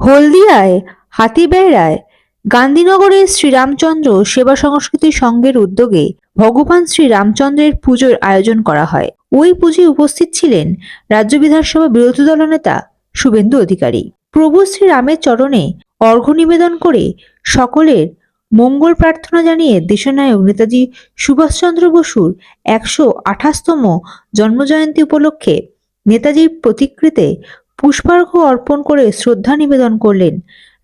হলদিয়ায়, হাতিবেড়ায়, গান্ধীনগরে শ্রীরামচন্দ্র সেবা সংস্কৃতি সংঘের উদ্যোগে ভগবান শ্রী রামচন্দ্রের পুজোর আয়োজন করা হয়। ওই পুজোয় উপস্থিত ছিলেন রাজ্য বিধানসভা বিরোধী দলনেতা শুভেন্দু অধিকারী। প্রভু শ্রী রামের চরণে অর্ঘ্য নিবেদন করে সকলের মঙ্গল প্রার্থনা জানিয়ে দেশনায়ক নেতাজি সুভাষচন্দ্র বসুর একশো আঠাশতম জন্মজয়ন্তী উপলক্ষে নেতাজির প্রতিকৃতে পুষ্পার্ঘ্য অর্পণ করে শ্রদ্ধা নিবেদন করলেন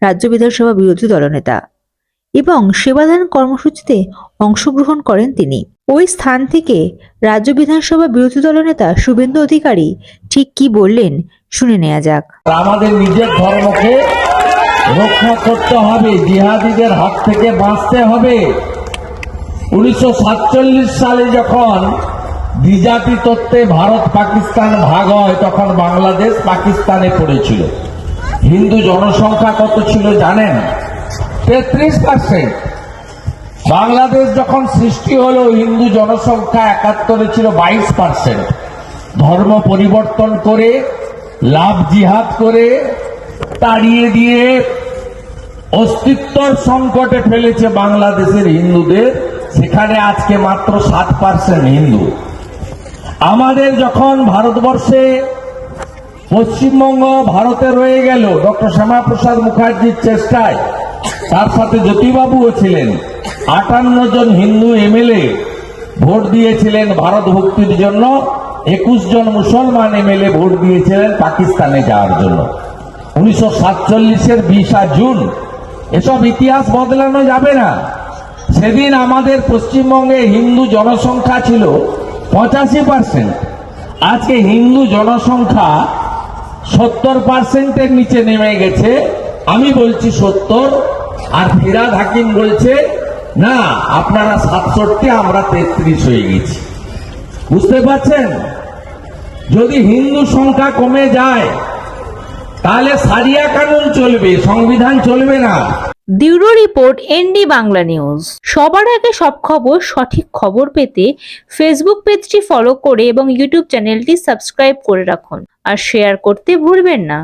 রাজ্য বিধানসভা বিরোধী দলনেতা এবং সেবাদান কর্মসূচিতে অংশগ্রহণ করেন তিনি। ওই স্থান থেকে রাজ্য বিধানসভা বিরোধী দলনেতা শুভেন্দু অধিকারী ঠিক কি বললেন শুনে নেওয়া যাক। আমাদের নিজের ধর্মকে রক্ষা করতে হবে, জিহাদিদের হাত থেকে বাঁচতে হবে। উনিশশো সাতচল্লিশ সালে যখন দ্বিজাতি তত্ত্বে ভারত পাকিস্তান ভাগ হয় তখন বাংলাদেশ পাকিস্তানে পড়েছিল। হিন্দু জনসংখ্যা কত ছিল জানেন? তেত্রিশ পার্সেন্ট বাংলাদেশ যখন সৃষ্টি হলো, হিন্দু জনসংখ্যা একাত্তরে ছিল বাইশ পার্সেন্ট ধর্ম পরিবর্তন করে, লাভ জিহাদ করে, তাড়িয়ে দিয়ে অস্তিত্বর সংকটে ফেলেছে বাংলাদেশের হিন্দুদের। সেখানে আজকে মাত্র সাত পার্সেন্ট হিন্দু। আমাদের যখন ভারতবর্ষে পশ্চিমবঙ্গ ভারতে রয়ে গেল, ডক্টর শ্যামাপ্রসাদ মুখার্জির চেষ্টায়, তার সাথে জ্যোতিবাবুও ছিলেন। আটান্ন জন হিন্দু এমএলএ ভোট দিয়েছিলেন ভারত ভক্তির জন্য, একুশ জন মুসলমান এমএলএ ভোট দিয়েছিলেন পাকিস্তানে যাওয়ার জন্য। উনিশশো সাতচল্লিশের বিশা জুন, এসব ইতিহাস বদলানো যাবে না। সেদিন আমাদের পশ্চিমবঙ্গে হিন্দু জনসংখ্যা ছিল পঁচাশি পার্সেন্ট আজকে হিন্দু জনসংখ্যা সত্তর পার্সেন্টের নিচে নেমে গেছে। আমি বলছি সত্তর, আর ফিরাদ হাকিম বলছে, না, আপনারা সাতষট্টি, আমরা তেত্রিশ হয়ে গেছি। বুঝতে পারছেন? যদি হিন্দু সংখ্যা কমে যায়, তাহলে সারিয়া কানুন চলবে, সংবিধান চলবে না। Bureau report, ND Bangla news. সবার আগে সব খবর, সঠিক খবর পেতে ফেসবুক পেজটি ফলো করে এবং ইউটিউব চ্যানেলটি সাবস্ক্রাইব করে রাখুন। আর শেয়ার করতে ভুলবেন না।